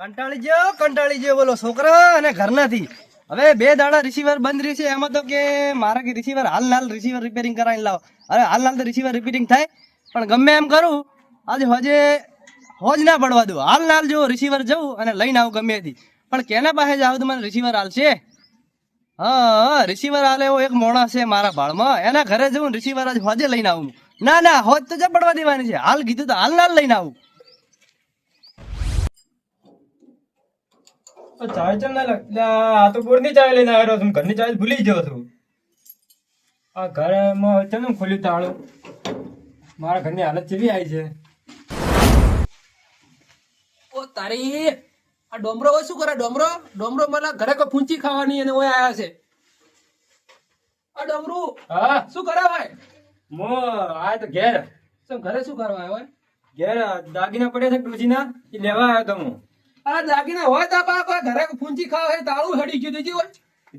કંટાળી ગયો, કંટાળી જેવો બોલો છોકરા અને ઘરનાથી. હવે બે દાડા રિસીવર બંધ રહેશે એમાં તો કે મારે કે રિસીવર હાલ હાલ રિસીવર રિપેરિંગ કરાવીને લાવો. અરે હાલ હાલ તો રિસીવર રિપેરિંગ થાય, પણ ગમે એમ કરું, આજે હોજે હોજ ના પડવા દઉં હાલ હાલ જો રિસીવર જવું અને લઈને આવું ગમે હતી પણ કેના પાસે જાવ તો મને રિસીવર હાલશે હા રિસીવર હાલે એવો એક મોણસ છે મારા ભાળમાં. એના ઘરે જવું રિસીવર આજ હોજે લઈને આવું. ના ના, હોજ તો જ પડવા દેવાની છે. હાલ કીધું તો હાલ હાલ લઈને આવું. તો ચાય ચમ ના લાગ આ તો બોરની ચાય લઈને આવ્યો છું. ઘરની ચાય ભૂલી ગયો છું. આ ઘરમાં ચમ ખોલ્યું તાળું. મારા ઘરની હાલત કેવી આવી છે? ઓ તારી આ ડોમરો હોય શું કરે? ડોમરો? ડોમરો મને ઘરે કોઈ ફૂંચી ખાવાની અને ઓય આવ્યા છે. આ ડોમરું હા? શું કરે ભાઈ? મો આ તો ઘેર. ઘરે શું કરવા આવ્યો ઘેર દાગીના પડ્યા છે ડોશીના એ લેવા આવ્યો તો અરે દાગીના હોય તો બા ઘરે ફૂંચી ખાવ તાળું હડી ગયું દીધી હોય.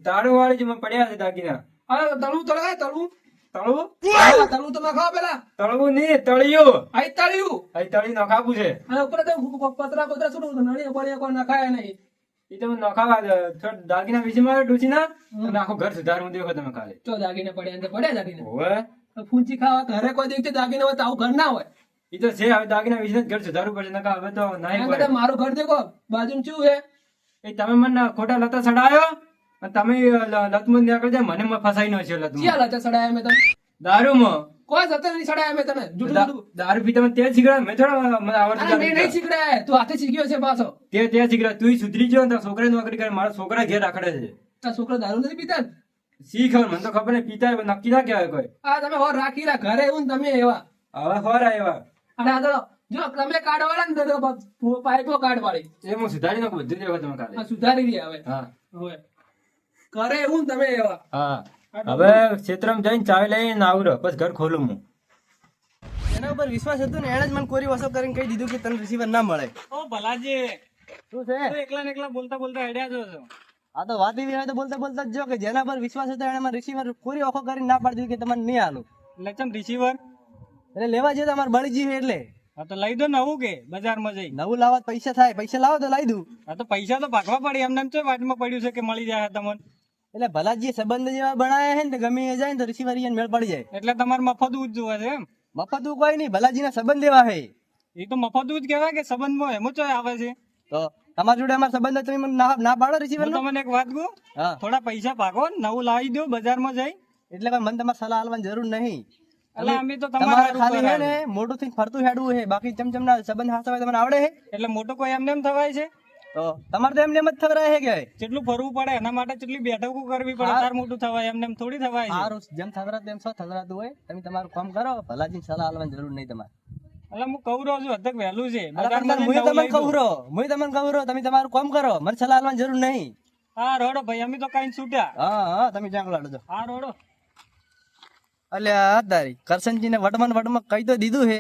તાળું વાળી જ પડ્યા છે દાગીના. આ તળું તળાય તળું. તળવું હા, તળું તમે ખાવ પેલા. તળવું નહીં તળિયું. આઈ તળિયું. આ તળી નખાવું છે. અને ઉપર તો પતરા પતરા નળી પડી કોઈ નખાય નહીં. એ તમે નખાવા દાગીના વિશે મારે આખું ઘર સુધારું દેખો તમે ખાલી. ચો દાગીને પડ્યા ને પડ્યા દાગીને. ફૂંચી ખાવા ઘરે કોઈ દેખતી દાગીને હોય તો આવું ઘર ના હોય. એ તો છે હવે દાગીના વિશે ઘર સુધારવું પડશે નકા હવે તો નહીં પડે. મારું ઘર દેખો બાજુ શું છે? એ તમે મને ખોટા લતા ચડાયો અને તમે લ- લતમાં નીકળી જાય મને ફસાઈ નો છે લતમાં ચિયા લતા સડાયા મેં તમે દારૂમાં? કોઈ સાથે નહીં સડાયા મેં તમે જુઠું દારૂ પી તમે તે શીખડાય મેં થોડા મને આવડતું નહીં નહીં પીતા. તું હાથે શીખ્યો છે પાછો. તે તે શીખડાય તું સુધરી ગયો તારા છોકરા નોકરી કરે મારા છોકરા ઘેર રાખડે છે. તારા છોકરા દારૂ નથી પીતા શીખ મને તો ખબર નહીં પીતા નક્કી ના કહેવાય કોઈ. આ તમે હોર રાખી રહ્યા ઘરે એવું તમે એવા. હવે હોર એવા અને આ જો તમે કાર્ડ વાળા ને તો પાઇપો કાર્ડ વાળી. એ હું સુધારી નાખું બધું દેવા તમે આ સુધારી રહ્યા હવે. હા. હવે. એવું તમે એવા. હા. હવે ક્ષેત્રમાં જઈને ચાવી લઈને આવરો બસ ઘર ખોલું હું. એના ઉપર વિશ્વાસ હતો ને એણે જ મને કોરી વસો કરીને કહી દીધું કે તને રિસીવર ના મળે. ઓ ભલાજી. શું છે? એકલા ને એકલા બોલતા બોલતા હેડ્યા છો આ તો વાત એવી તો બોલતા બોલતા જ જો કે જેના પર વિશ્વાસ હતો એને મને રિસીવર કોરી ઓખો કરીને ના પાડી દીધું કે તમને નહીં આલું લચમ રિસીવર એટલે લેવા જઈએ તમારે બળજી છે એટલે. હા તો લઈ દો નવું કે બજારમાં જઈ. નવું લાવવા તો પૈસા થાય પૈસા લાવો તો લાવી દઉં. હા તો પૈસા તો ભાગવા પડે એમને એમ છે વાટમાં પડ્યું છે કે મળી જાય તમને. એટલે ભલાજી સંબંધ જેવા બનાયા છે ને તો ગમે એ જાય ને તો રિસીવર મેળ પડી જાય. એટલે તમારે મફત જ જોવા છે એમ? મફત કોઈ નહીં ભલાજીના સંબંધ એવા છે. એ તો મફત જ કહેવાય કે સંબંધમાં એમ જ આવે છે. તો તમારા જોડે અમારા સંબંધ તમે મને ના ના પાડો રિસીવર હું તમને એક વાત કહું? થોડા પૈસા ભાગો નવું લાવી દો બજારમાં જઈ. એટલે મને તમારે સલાહ આલવાની જરૂર નહીં. એટલે અમે તો તમારા ખાલી હે ને મોટું થઈને ફરતું હેડવું છે બાકી ચમચમ ના સંબંધ હાથ તમને આવડે છે એટલે મોટો કોઈ એમને એમ થવાય છે? તો તમારે તો એમને એમ જ થવરાય છે કે? જેટલું ફરવું પડે એના માટે જેટલી બેઠકો કરવી પડે તાર મોટું થવાય એમને એમ થોડી થવાય છે. સારું જેમ થવરાતું તેમ સો થવરાતું હોય. તમે તમારું કામ કરો ભલાજી સલાહ આલવાની જરૂર નહીં તમારે. એટલે હું કહું રહ્યો છું હદક વહેલું છે. હું તમને કહું રહો હું તમને કહું રહો તમે તમારું કામ કરો મને સલાહ આલવાની જરૂર નહીં. હા રોડો ભાઈ અમે તો કઈ છૂટ્યા. હા હા તમે જાંગ લાડો હા રોડો. અલ્યા તારી કરશનજીને વટમાં વટમાં કહી તો દીધું છે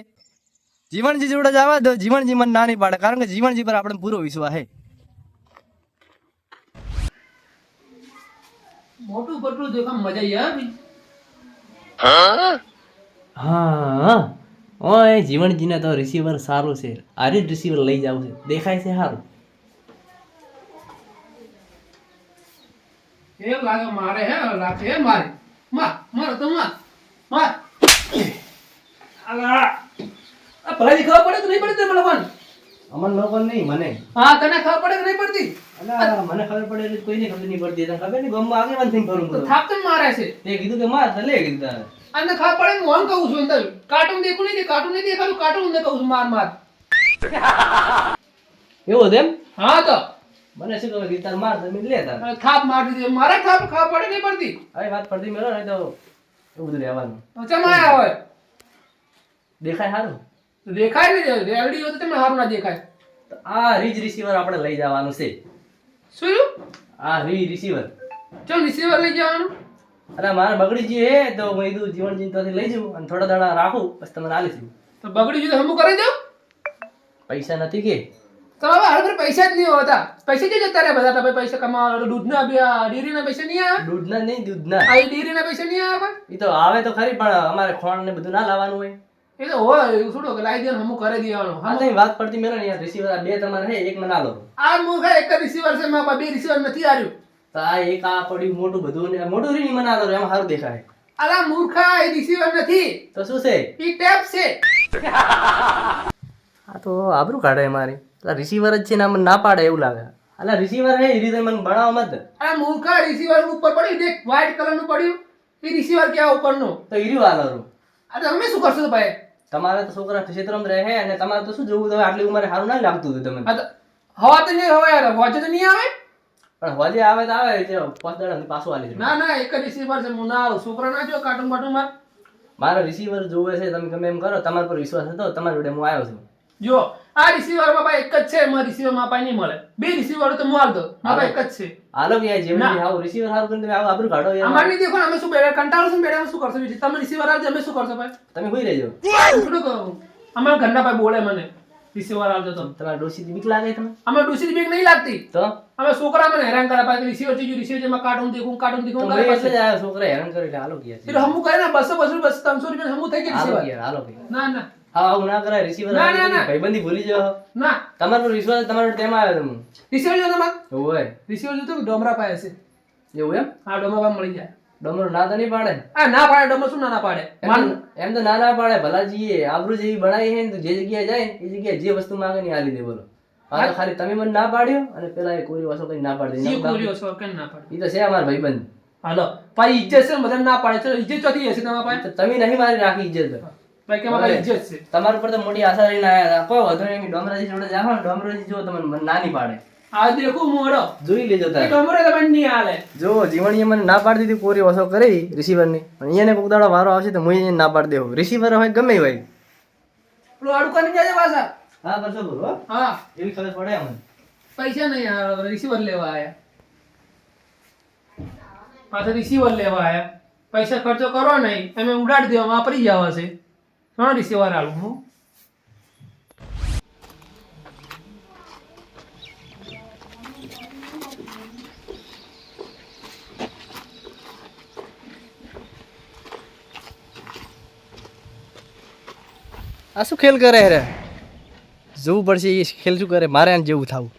જીવણજી જોડે જવા દો. જીવણજી મને ના નહીં પાડે કારણ કે જીવણજી પર આપણે પૂરો વિશ્વાસ છે મોટું પટલું દેખા મજા આવી. હા? હા. ઓય જીવણજીને તો રિસીવર સારું છે. આરે જ રિસીવર લઈ જવું છે. દેખાય છે સારું. કેમ લાગે મારે હે લાગે મારે. માર મારે તો માર માર અલા આ ખબર પડે કે નહીં પડે મને પણ અમન નહીં મને. હા તને ખબર પડે કે નહીં પડતી? અલા મને ખબર પડે એટલે કોઈને ખબર નહીં પડતી. તને ખબર નહીં ગામમાં આગેવાન થઈને ફરું તો થાપ મારે છે. તે કીધું કે માર તો લે કીધું તારે. અને ખબર પડે હું કહું છું અંદર. કાર્ટૂન દેખું નહીં કાર્ટૂન નહીં દેખાતું કાર્ટૂન ને કહું છું માર માર. એવું હતું એમ? હા તો. મને શું ખબર તાર માર જમીન લે તાર. થાપ મારી થાપ ખબર પડે નહીં પડતી? હવે વાત પડતી મેળો નહીં તો બધું રહેવાનું. તો ચમ આયા હોય? દેખાય સારું દેખાય નહીં રેવડી હોય તો તમે સારું ના દેખાય. આ રીજ રિસીવર આપણે લઈ જવાનું છે. શું આ રી રિસીવર ચમ રિસીવર લઈ જવાનું? અરે મારે બગડી ગયું હે તો મેં કીધું જીવન ચિંતાથી લઈ જવું અને થોડા દાડા રાખું પછી તમને આલીશું તો બગડી ગયું તો હમું કરી દઉં? પૈસા નથી કે. તો હવે હાલ પૈસા જ નહીં હોતા. પૈસા જ જતા રહ્યા બધા? તમે પૈસા કમાવા દૂધના ડેરીના પૈસા નહીં આવ્યા દૂધના નહીં દૂધના. આ ડેરીના પૈસા નહીં આવ્યા એ તો આવે તો ખરી પણ અમારે ખોણ ને બધું ના લાવવાનું હોય. એ તો હોય એવું થોડું કે લાવી દે હું કરી દેવાનું. હા નહીં વાત પડતી ને યાર રિસીવર આ બે તમારે હે એક મને આલો. આ મૂર્ખા એક જ રિસીવર છે મારા બે રિસીવર નથી આવ્યું તો આ એક આ પડ્યું મોટું બધું ને મોટું રીની મને આલો એમ સારું દેખાય. અલા મૂર્ખા એ રિસીવર નથી. તો શું છે? એ ટેપ છે. આ તો આબરું કાઢે મારી. આ રિસીવર જ છે ને આમ ના પાડે એવું લાગે. અલા રિસીવર હે એ રીતે મને ભણાવો મત આ મૂર્ખા રિસીવર ઉપર પડ્યું દેખ વ્હાઈટ કલરનું પડ્યું એ રિસીવર ક્યાં ઉપરનું? તો ઈર્યું રહ્યું રૂ અરે તમે શું કરશો ભાઈ? તમારે તો છોકરા ક્ષેત્રમાં રહે અને તમારે તો શું જોવું તમે આટલી ઉંમરે સારું ના લાગતું હતું તમને. હવા તો નહીં હવે યાર હોજે તો નહીં આવે? પણ હોજે આવે તો આવે છે પાંચ પાછું આલી ના ના એક જ રિસીવર છે હું ના આવું. છોકરા ના જો કાર્ટૂન બાટૂનમાં. મારો રિસીવર જોવે છે તમે ગમે એમ કરો તમારા પર વિશ્વાસ હતો તમારી જોડે હું આવ્યો છું. જો આ રિસીવર બાપા એક જ છે એમાં રિસીવરમાં પાઈ નહીં મળે. બે રિસીવર તો હું દો બાપા એક જ છે. હાલો યાર જેમ. આવું રિસીવર હાલ કરીને તમે આવું આબરું કાઢો યાર. અમારે નહીં દેખો અમે શું બેડા કંટાળો છું બેડા શું કરશો? બીજી તમે રિસીવર આવજો અમે શું કરશો ભાઈ? તમે હોઈ રહેજો. શું કહો અમાર ઘરના ભાઈ બોલે મને રિસીવર આવજો તો. તમારા ડોસી બીક લાગે તમે અમે ડોસી બીક નહીં લાગતી. તો? અમે છોકરા મને હેરાન કરે પાછું રિસીવર છે રિસીવર જેમાં કાર્ટૂન દેખું કાર્ટૂન દેખું કરે પાછું. છોકરા હેરાન કરે એટલે હાલો કે છે હમું કહે ને બસો બસો બસો ત્રણસો રૂપિયા હમું થઈ ગયું રિસીવર હાલો ના ના. હા આવું ના કરાય રિસીવર ના, ના, ના. ભાઈબંધી ભૂલી જાઓ. ના. તમારો આવ્યો તમે રિસીવર જો તમારે. એવું રિસીવર જો તો ડોમરા પાસે છે. એવું એમ? હા ડોમરા પાસે મળી જાય. ડમરો ના તો નહીં પાડે? આ ના પાડે ડોમર શું ના ના પાડે? એમ તો- ના ના પાડે. ભલાજીએ આબરૂ જેવી બનાવી છે ને તો જે જગ્યાએ જાય એ જગ્યાએ જે વસ્તુ માંગે ને આ દે બોલો. હા તો ખાલી તમે મને ના પાડ્યો અને પેલા એ કોઈ વાસો કઈ ના પાડી દે કોરિયો છો કેમ ના પાડે. એ તો છે અમાર ભાઈબંધ. હાલો. પાછી ઇજ્જત છે ને ના પાડે. ચલો ઇજ્જત ચોથી હશે તમારા પાસે. તમે નહીં મારી રાખી ઇજ્જત ભાઈ કે પાસે ઇજ્જત છે? તમારા પર તો મોટી આશા રહીને આયા હતા. કોઈ વધુ નહીં ડોમરાજી જોડે જાવ ને ડોમરાજી જો તમને નાની પાડે. આ દેખું મોડો જોઈ લેજો તારે. ડોમરે તમને નહીં હાલે. જો જીવણીએ મને ના પાડી દીધી પૂરી વસો કરી રિસીવરની. પણ અહીંયાને કોક દાડો વારો આવશે તો હું એને ના પાડી દેવું. રિસીવર હોય ગમે હોય. પેલું આડું કરીને જાય પાછા. હા કરશો બોલો. હા. એવી ખબર પડે અમને. પૈસા નહીં રિસીવર લેવા આયા. પાછા રિસીવર લેવા આયા. પૈસા ખર્ચો કરો નહીં તમે ઉડાડી દેવા વાપરી જવા છે રિસીવર આલું હું આ શું ખેલ કરે રે? જોવું પડશે એ ખેલ શું કરે? મારે આને જેવું થવું.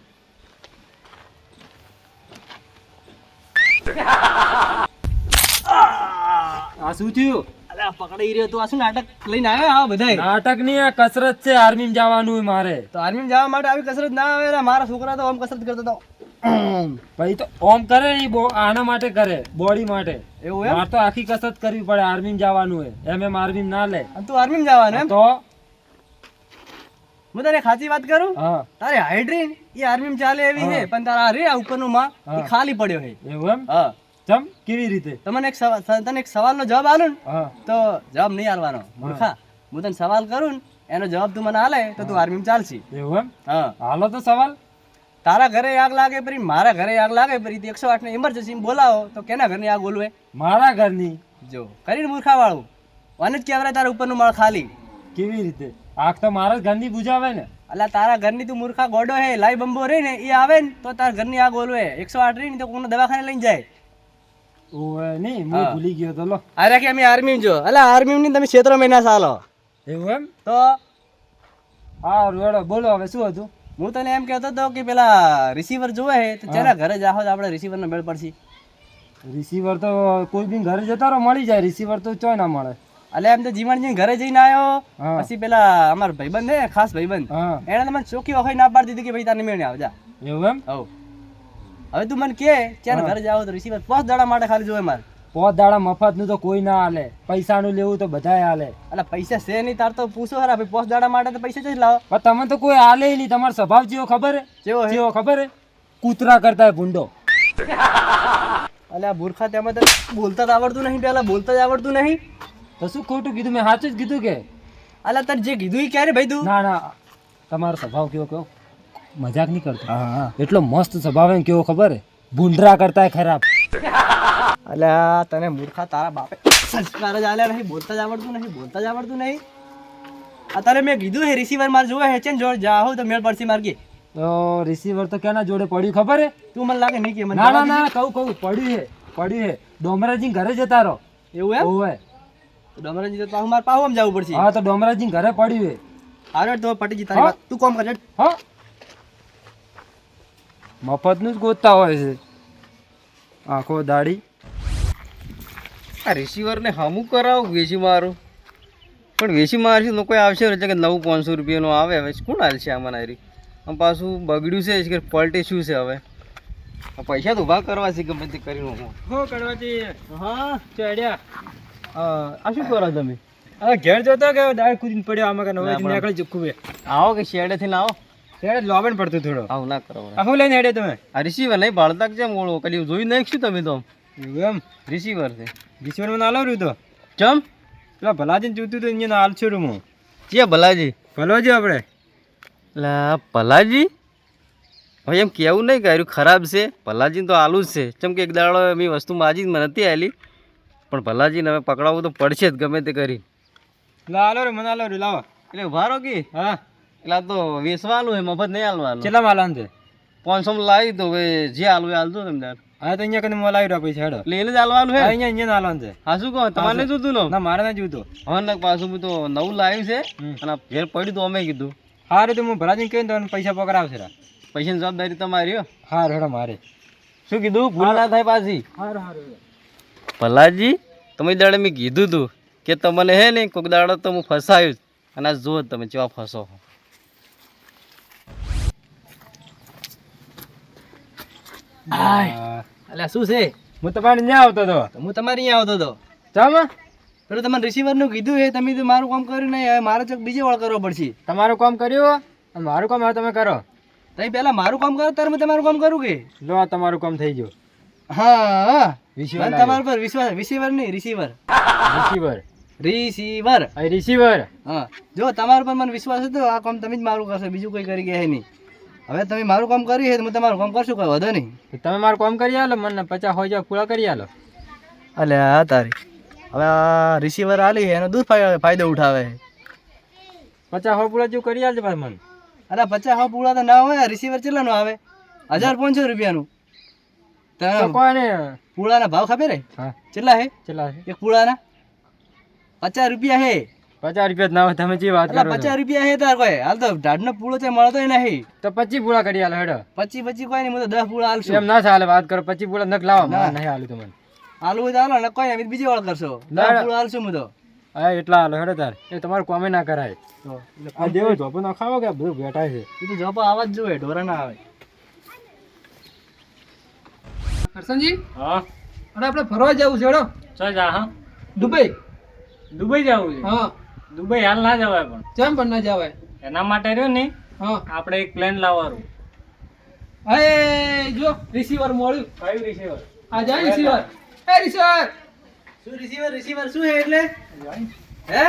આ શું થયું? અરે પકડાઈ રહ્યો તું આ શું નાટક લઈને આવ્યો આ બધાય? નાટકની આ કસરત છે આર્મી જવાનું હોય મારે. તો આર્મી જવા માટે આવી કસરત ના આવે મારા છોકરા તો આમ કસરત કરતા હતા ભાઈ તો ઓમ કરે ને આના માટે કરે બોડી માટે. એવું એમ? તો આખી કસરત કરવી પડે આર્મી જવાનું હોય. એમ એમ આર્મી ના લે. તું આર્મી જવાનું એમ? તો? હું તને ખાસી વાત કરું? તારે હાઇડ્રીન એ આર્મી માં ચાલે એવી છે પણ તારા રે ઉપરનું માં ખાલી પડ્યો છે. એવું એમ? હા. ચમ? કેવી રીતે? તમને એક સવાલ તને એક સવાલનો જવાબ આલું ને? તો જવાબ નહીં આલવાનો. મૂર્ખા હું તને સવાલ કરું ને એનો જવાબ તું મને આલે તો તું આર્મીમાં ચાલશી. એવું એમ? હા. હાલો તો સવાલ. તારા ઘરે આગ લાગે પરી મારા ઘરે આગ લાગે પરી એકસો આઠ ને ઇમરજન્સી બોલાવો તો કેના ઘરની આગ ઓલવે? મારા ઘરની? જો કરીને મૂર્ખા વાળું અને જ કહેવાય તારા ઉપરનું માળ ખાલી. કેવી રીતે? આગ તો મારા ઘરની બુજાવે ને. અલા તારા ઘરની તું મૂર્ખા ગોડો હે લાઈ બંબો રે ને એ આવે ને તો તારા ઘરની આગ ઓલવે. એકસો આઠ રહી ને તો કોઈને દવાખાને લઈને જાય. ઓવે નહીં હું હા. ભૂલી ગયો તો લો. અરે કે અમે આર્મી જો. અલા આર્મી ની તમે ક્ષેત્ર મહિના સાલો એવું એમ? તો? હા રોડો બોલો હવે શું હતું? હું તને એમ કહેતો હતો કે પેલા રિસીવર જોવે હે. તો જેના ઘરે જાહો તો આપણે રિસીવર નો મેળ પડશે. રિસીવર તો કોઈ બી ઘરે જતા રહો મળી જાય. રિસીવર તો ચોય ના મળે. અલે એમ તો જીવણજી ઘરે જઈને આવ્યો હા. પછી પેલા અમારો ભાઈબંધ હે ખાસ ભાઈબંધ. હા. એને તો મને ચોખ્ખી વખત ના પાડી દીધી કે ભાઈ તારે મેળે આવજા એવું એમ? હવ. હવે તું મને કે ચાલ ઘરે જાવ તો રિસીવર પાંચ દાડા માટે ખાલી જોવે મારે. પાંચ દાડા મફતનું તો કોઈ ના હાલે. પૈસાનું લેવું તો બધાય હાલે. અલા પૈસા છે નહીં તાર તો પૂછો ખરા ભાઈ પાંચ દાડા માટે તો પૈસા જ લાવો? પણ તમે તો કોઈ હાલે નહીં તમારો સ્વભાવ જેવો ખબર? છે જેવો જેવો ખબર? હે કૂતરા કરતા હે ભૂંડો. અલે આ બુરખા તેમાં તો બોલતા જ આવડતું નહીં પેલા બોલતા જ આવડતું નહીં. તો શું ખોટું કીધું? મેં સાચું જ કીધું કે? અલા તાર જે કીધું એ ક્યારે ભાઈ તું? ના ના તમારો સ્વભાવ કેવો કેવો? મજાક નહીં કરતો. એટલો મસ્ત સ્વભાવ એમ કેવો ખબર? ભૂંડરા કરતા ખરાબ. એટલે તને મૂર્ખા તારા બાપે સંસ્કાર જ આલ્યા નહીં બોલતા જ આવડતું નહીં બોલતા જ આવડતું નહીં. અત્યારે મેં કીધું હે રિસીવર માર જોવે હે છે ને જોડે જાઓ તો મેળ પડશે માર્ગે તો રિસીવર તો કેના જોડે પડ્યું ખબર હે? તું મને લાગે નહીં કે મને ના ના ના કહું કહું પડ્યું હે પડ્યું હે. ડોમરાજી ઘરે જતા રહો. એવું એમ? તો ડોમરાજી તો પાહુ માર પાહુ આમ જવું પડશે. હા તો ડોમરાજી ઘરે પડ્યું હે. હારે તો પટીજી તારી વાત. તું કોમ કરે હા? મફતનું જ ગોતતા હોય છે. આખો દાડી. આ રિસીવરને હમું કરાવું વેચી મારું? પણ વેચી મારશું તો કોઈ આવશે કે નવું પાંચસો રૂપિયાનું આવે હવે. કોણ હાલશે આમાં નારી? આમ પાછું બગડ્યું છે કે પલટે શું છે હવે? પૈસા તો ઊભા કરવા છે ગમે તે કરીને હું? હો છે હા. ચડ્યા. આ શું કરો તમે? આ ઘેર જતો કે દાળ કૂદીને પડ્યો આમાં કે ના, નીકળી ચૂકું આવો કે શેડેથી ના આવો ત્યારે લોબન પડતું થોડો. આવું ના કરો આ શું લઈને હેડે તમે? આ રિસીવર નહીં ભાળતા કે કેમ ઓળો કદી જોઈ નાખશું તમે તો? એમ? રિસીવર છે. વિશ્વમાં ના લાવ્યું તો? ચમ? પેલા ભલાજીને જોતું તો અહીંયા હાલ છું હું. ચિયા ભલાજી? ભલોજી આપણે. લા ભલાજી? હવે એમ કેવું નહીં કર્યું ખરાબ છે. ભલાજી તો આલું જ છે. ચમ કે એક દાડો એમ વસ્તુ માજી મને નથી આલી પણ ભલાજીને હવે પકડાવવું તો પડશે જ ગમે તે કરી. લાલો રે મને હાલો રે લાવો. એટલે ઊભા રહો કે? હા. એટલે આ તો વેચવાનું હોય મફત નહીં હાલવાનું. કેટલા માલ આન છે? પાંચસો લાવી તો હવે જે હાલવું હાલજો તમે તાર હા તો અહીંયા કને મોલ આવી રહ્યો પૈસા હેડો. લઈને જ હાલવાનું હા, અહીંયા અહીંયા હાલવાનું છે. હા શું કહો? તમારે જોતું ને? ના મારે ના જોતો હા ને પાછું મેં તો નવું લાવ્યું છે અને ઘેર પડ્યું તો અમે કીધું. હા રે તો હું ભલાજીને કહીને તમને પૈસા પકડાવશે રા. પૈસાની જવાબદારી તમારી હો. હા હેડો મારે. શું કીધું? ભૂલ ના થાય પાછી. હારું હારું ભલાજી તમે દાડે મેં કીધું તું કે તમને હે ને કોઈક દાડો તો હું ફસાયું. અને આ જો તમે કેવા ફસો એટલે શું છે? હું તમારે ત્યાં આવતો હતો તો હું તમારી અહીંયા આવતો હતો ચમ? પેલું તમારે રિસીવરનું કીધું એ તમે તો મારું કામ કર્યું નહીં હવે મારે ચોક બીજે વાળ કરવો પડશે. તમારું કામ કર્યું અને મારું કામ હવે તમે કરો. તમે પહેલા મારું કામ કરો ત્યારે મેં તમારું કામ કરું કે? લો તમારું કામ થઈ ગયું. હા રિસીવર તમારા પર વિશ્વાસ રિસીવર નહીં રિસીવર રિસીવર રિસીવર રિસીવર હા. જો તમારા પર મને વિશ્વાસ હતો આ કામ તમે જ મારું કરશો બીજું કોઈ કરી ગયા નહીં. હવે તમે મારું કામ કર્યું છે હું તમારું કામ કરશું કોઈ વધો નહીં. તમે મારું કામ કરી આલો મને પચાસ હોય જાવ પૂરા કરી આલો. અલે હા તારી. હવે આ રિસીવર આલી છે એનો દૂધ ફાય- ફાયદો ઉઠાવે છે. પચાસ હોય પૂરા જેવું કરી આલજો ભાઈ મને. અરે પચાસ હા પૂળા તો ના હોય રિસીવર કેટલાનું આવે? હજાર પાંચસો રૂપિયાનું. કોને? પૂળાના ભાવ ખબર હે હા. કેટલા હે ચલા હે એક પૂળાના? પચાસ રૂપિયા હે પચાસ રૂપિયા ના હોય તમે જે વાત કરો પચાસ રૂપિયા હે તાર કોઈ. હાલ તો ઢાઢનો પૂળો છે મળતો નહીં. તો પચીસ પૂળા કરી હાલ હેડો. પચી પચી કોઈ નહીં હું તો દસ પૂળા હાલશું એમ ના ચાલે વાત કરો પચીસ પૂળા નક લાવો. મારે નહીં આલું તમને. હાલવું હોય તો હાલો ને કોઈ નહીં બીજી વાળ કરશો. દસ પૂળા હાલશું હું તો. હા એટલા હાલો હેડો તાર. એ તમારું કોમે ના કરાય. તો આ જેવો ધોપો ના ખાવો કે બધું બેઠા છે? એ તો જોપો આવા જ જોવે ઢોરા ના આવે. હરસનજી? હા? અને આપણે ફરવા જવું છે હેડો. ચાલ જા હા. દુબઈ. દુબઈ જવું છે? હા. દુબઈ હાલ ના જવાય પણ. કેમ પણ ના જવાય? એના માટે રહ્યો ને હા. આપણે એક પ્લેન લાવવાનું. અરે જો રિસીવર મળ્યું. કયું રિસીવર આ જાય રિસીવર એ રિસીવર શું રિસીવર રિસીવર શું હે એટલે? હે?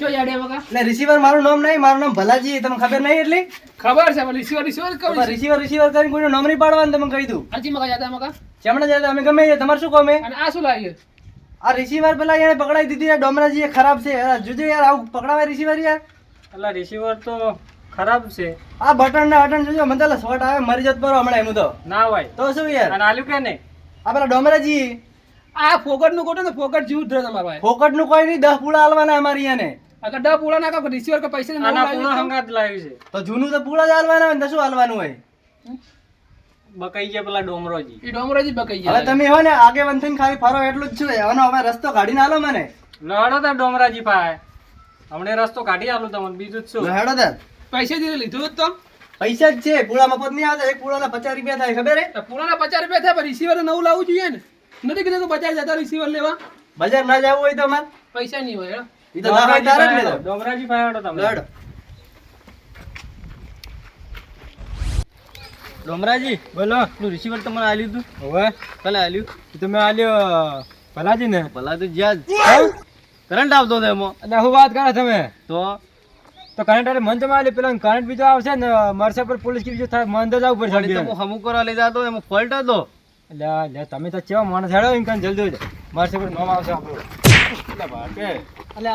ચો યાડે એટલે રિસીવર મારું નામ નહીં મારું નામ ભલાજી તમને ખબર નહીં એટલી? ખબર છે પણ રિસીવર રિસીવર કહું રિસીવર રિસીવર કરીને કોઈનું નામ નહીં પાડવાનું તમે કહી દઉં. હાજી મગા જાતા મકા ચમડા જાય અમે ગમે તમારે શું કોમે અને આ શું લાગ્યું આ રિસીવર પેલા એને પકડાઈ દીધી યાર ડોમરાજી ખરાબ છે. જોજો યાર આવું પકડાવાય રિસીવર યાર. એટલે રિસીવર તો ખરાબ છે. આ બટન ને બટન જોજો મને તો શોર્ટ આવે મરી જત પરો હમણાં એમ તો. ના હોય. તો શું યાર? અને આલ્યું કે નહીં? આ પેલા ડોમરાજી. આ ફોગટનું કોટો ને ફોગટ જીવ જ તમારો ભાઈ. ફોકટનું કોઈ નહીં દસ પૂળા આલવાના અમારી એને અગર દસ પૂળા ના કાપો રિસીવર કે પૈસા ના પૂળા લાવ્યું હંગાત લાવ્યું છે. તો જૂનું તો પૂળા જ આલવાના હોય ને શું આલવાનું હોય. બકાઈ ગયા પેલા ડોમરોજી. એ ડોમરાજી બકાઈ હવે તમે હો ને આગેવાન થઈને ખાલી ફરો એટલું જ છું. એનો હવે રસ્તો કાઢી નાલો મને. લડો તા ડોમરાજી પાય હમણે રસ્તો કાઢી આલું તમને બીજું જ શું? હેડો તા પૈસા દીધે લીધું જ તો. પૈસા જ છે પૂળા મફત નહીં આવતા. એક પૂળાના પચાસ રૂપિયા થાય ખબર હે? તો પૂરાના પચાસ રૂપિયા થાય પણ રિસીવર નવું લાવવું જોઈએ ને. નથી કીધું પચાસ જતા રિસીવર લેવા? બજાર ના જવું હોય તો અમાર? પૈસા નહીં હોય. ડોમરાજી પાસે તમે હેડો. ડોમરાજી બોલો પેલું રિસીવર તમને આલ્યું હતું. હવે? કલે આલ્યું? તમે આલ્યો ભલાજી ને ભલા તો જ્યાં કરંટ આવતો હતો એમાં. એટલે હું વાત કરો તમે? તો? તો કરંટ અરે મન તમે આલ્યો પેલા કરંટ બીજો આવશે ને મરસે પર પોલીસ કે બીજો થાય મન તો જવું પડશે તો હું હમું કરવા લઈ જતો એમાં ફોલ્ટ હતો. એટલે તમે તો કેવા માણસ હેડો એમ કાન જલ્દી મરસે પર નામ આવશે આપણું. એટલે બાકે એટલે.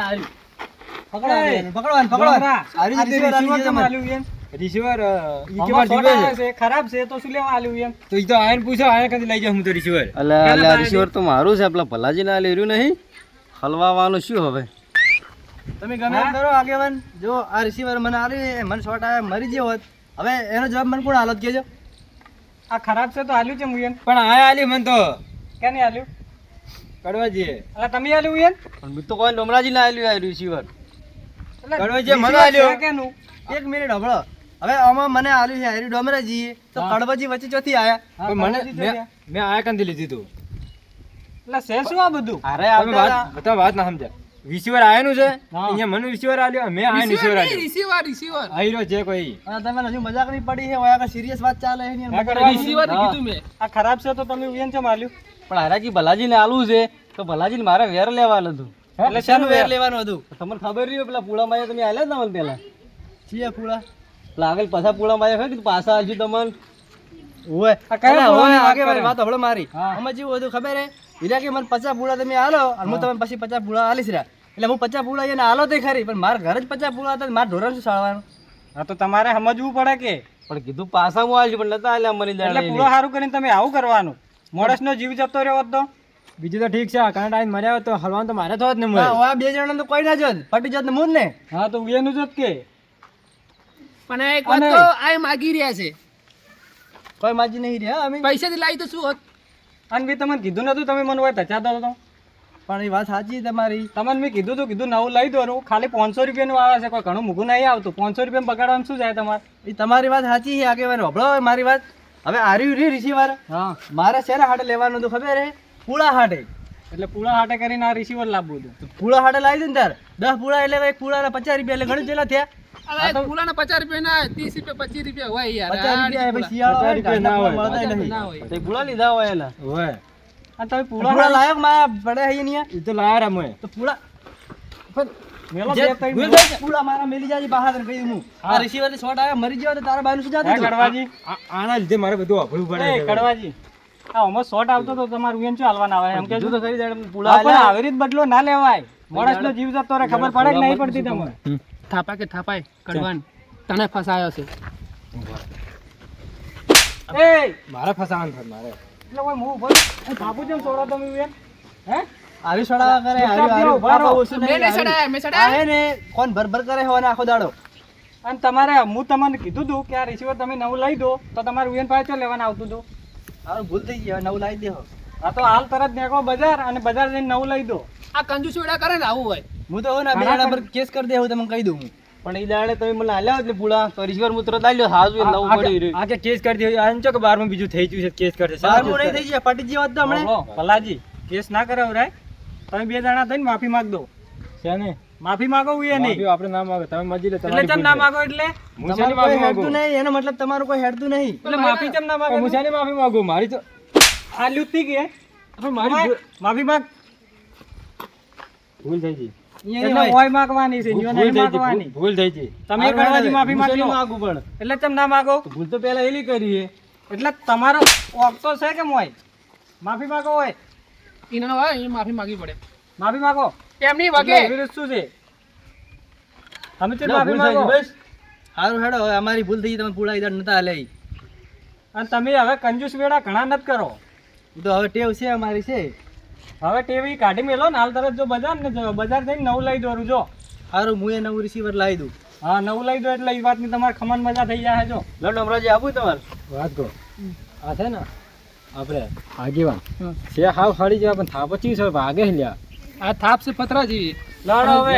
પકડવાનું, પકડવાનું, પકડવાનું. આવી રીતે આવી ગયું તમારે. રિસીવર આમાં સોડા આવે છે, ખરાબ છે તો શું લેવા આલ્યું એમ? તો ઈ તો આયન પૂછો આયન કદી લઈ જાઉં હું તો રિસીવર. અલ્યા અલ્યા રિસીવર તો મારું છે પેલા ભલાજી ના લેર્યું નહીં. હલવાવાનું શું હવે? તમે ગમે એમ કરો આગેવાન. જો આ રિસીવર મને આલી મને શોર્ટ આવે મરી ગયો હોત. હવે એનો જવાબ મને કોણ હાલત કેજો આ ખરાબ છે તો આલ્યું છે મુયન પણ આ આલ્યું મને તો. કે નહીં આલ્યું? કડવાજી અલા તમે આલ્યું મુયન પણ મેં તો કોઈ ડોમરાજી ના આલ્યું આ રિસીવર. એટલે કડવાજી મને આલ્યો. કેનું? એક મિનિટ હબળો હવે આમાં મને આલ્યું છે હરી ડોમરાજી. તો કડબજી વચ્ચે ચોથી આયા? મને મેં આયા. આ લીધી તું. એટલે છે શું આ બધું? અરે તમે વાત બતા વાત ના સમજ્યા. રિસીવર આયેલું છે? અહીંયા મને રિસીવર આલ્યો મેં આયા રિસીવર આલ્યો. Receiver receiver. આયરો છે કોઈ. અને તમે હજુ મજાક નહીં પડી છે ઓયા સિરિયસ વાત ચાલે છે. રિસીવર કીધું. મેં. આ ખરાબ છે તો તમે મુયન છે માર્યું પણ હારાજી ભલાજીને આલું છે તો ભલાજીને મારે વેર લેવાનું હતું એટલે શાનું વેર લેવાનું હતું? તમને ખબર રહ્યું પેલા પેલા પૂળામાં તમે આલ્યા ને મને પેલા છીએ ફૂલા આગળ પાછા પૂળામાં આવ્યા ખબર પાછા આવજો તમને? ઓય આ કયા અલા, ફૂલાની ઓય, વાત આગેવાન કરે? વાત હભળો મારી. હા. જેવું હતું ખબર હે? હીરા કે મને પચાસ પૂળા તમે આલો અને હું તમને પછી પચાસ પૂળા આલીશ રહ્યા એટલે હું પચાસ પૂળા એને આલો તે ખરી પણ મારા ઘરે જ પચાસ પૂળા હતા મારા ઢોરણ શું સાળવાનું હા તો તમારે સમજવું પડે કે. પણ કીધું પાછામાં આવજો પણ નતા આલ્યા મને એટલે દાડે સારું કરીને તમે આવું કરવાનું? મોડસનો જીવ જતો રહ્યો હોત બીજું તો ઠીક છે કારણ ટાઈમ મર્યા હોય તો હલવાનું તો મારે જ ને હા, બે જણા તો કોઈ ના જોત. પટી જત ને મૂળ ને હા તો ઉયાનું જ કે. પણ એક વાત તો આ માગી રહ્યા છે. કોઈ માજી નહીં રહ્યા અમે પૈસાથી લાવી તો શું હોત અને મેં તમને કીધું નતું તમે મને હોય તચાતો હતો પણ એ વાત સાચી તમારી. તમને મેં કીધું તું કીધું નવું લઈ દોરું ખાલી પાંચસો રૂપિયાનું આવે છે કોઈ ઘણું મૂકું નહીં આવતું. પાંચસો રૂપિયા બગાડવાનું શું જાય તમારે? એ તમારી વાત સાચી છે આગેવાન હભળો હોય મારી વાત. હવે આર્યું રી રિસીવર. હા. મારે શેના હાટે લેવાનું હતું ખબર હે? પૂળા હાટે. એટલે પૂળા હાટે કરીને આ રિસીવર લાવવું હતું. પૂળા હાટે લાવી દે ને તાર દસ પૂળા એટલે એક પૂળાના પચાસ રૂપિયા એટલે ઘણી જેટલા થયા. હવે પચાસ રૂપિયા ના ત્રીસ રૂપિયા પચીસ રૂપિયા હોય યાર. પચાસ રૂપિયા ના હોય. ના હોય. લીધા હોય હોય. તમે લાયકમાં પડે એ તો લાયા તો જે આના લીધે મારે બધું પડે કડવાજી આમાં શોર્ટ આવતો તો તમારું શું હાલવાના આવે એમ કે કીધું તો ખરી પૂળા પણ આવી રીત બદલો ના લેવાય. મોડસનો જીવ જતો રહે ખબર પડે કે નહીં પડતી તમને? થાપા કે થાપાય? કડવાન. તને ફસાયો છે. એ! મારે ફસાવાનું થાય મારે. એટલે કોઈ મું ઊભો. બાપુ જેમ છોડો તમે હે? આરી સડાવા કરે આરી ચૂપચાપ આરી ઊભા રહો. બાપા ઓછું મેં નહીં, નહીં આરી. મેં આ હે ને કોણ ભર ભર કરે હોવાને આખો દાડો. અને તમારે હું તમને કીધું તું કે આ રિસીવર તમે નવું લઈ દો તો તમારે ઉયન પાસે ચો લેવાનું આવતું હતું હારું ભૂલ થઈ ગયો નવું લાવી દેહો આ તો હાલ તરત નેકો બજાર અને બજાર જઈને નવું લઈ દો. આ કંજૂસ વેડા કરે ને આવું હોય. હું તો ના બે પર કેસ કરી દેવું તમને કહી દઉં પણ એ દાડે તમે મને હાલ્યા એટલે પૂળા તો રિશ્વર હું દાલ્યો હાજુ નવું પડી રહ્યું આ કે કેસ કરી દે આમ છો કે બારમાં બીજું થઈ ગયું છે કેસ કરશે બારમું નહીં થઈ જાય પટી વાત તો હમણે. ભલાજી કેસ ના કરાવ રાય. તમે બે દાણા થઈને માફી માંગ દો. શેને માફી માંગો એ નહીં. માફી આપણે ના માગો. તમે મજી લે એટલે ચમ ના માગો માંગો એટલે? હું શેની માફી હેડતું નહીં. એનો મતલબ તમારું કોઈ હેડતું નહીં. એટલે માફી ચમ ના માગો હું માંગો? શેની માફી માંગુ? મારી તો આ લ્યુતી કે મારી માફી માંગ. ભૂલ થઈ ગઈ. ભૂલ થઈ તમે કરવાથી માફી માંગી શેની પણ એટલે ચમ ના માંગો. ભૂલ તો પેલા એલી કરી એટલે તમારો ઓક છે કે મોય માફી માંગો હોય. ઈનો હોય એ માફી માંગવી પડે. માફી માંગો. એમની વગે. એવી શું છે? તમે ચમ માફી માંગો. બસ. હારું હેડો હવે અમારી ભૂલ થઈ તમે પૂળા ઈદાર નતા લઈ અને તમે હવે કંજૂસ વેડા ઘણા નથી કરો. તો હવે ટેવ છે અમારી છે. હવે ટીવી કાઢી મેલો ને હાલ તરત જો બજાર ને જો બજાર જઈને નવું લઈ દોરું જો હારું હું એ નવું રિસીવર લાવી દઉં. હા નવું લઈ દો એટલે એ વાતની તમારે ખમણ મજા થઈ જાય જો. લો ડમરાજી આપું તમારે? વાત કહો આ છે ને આપણે આગેવાન. છે હાવ હળી જવા પણ થાપ ચીસ હોય ભાગે લ્યા. આ થાપ છે પતરા જેવી લડો હવે.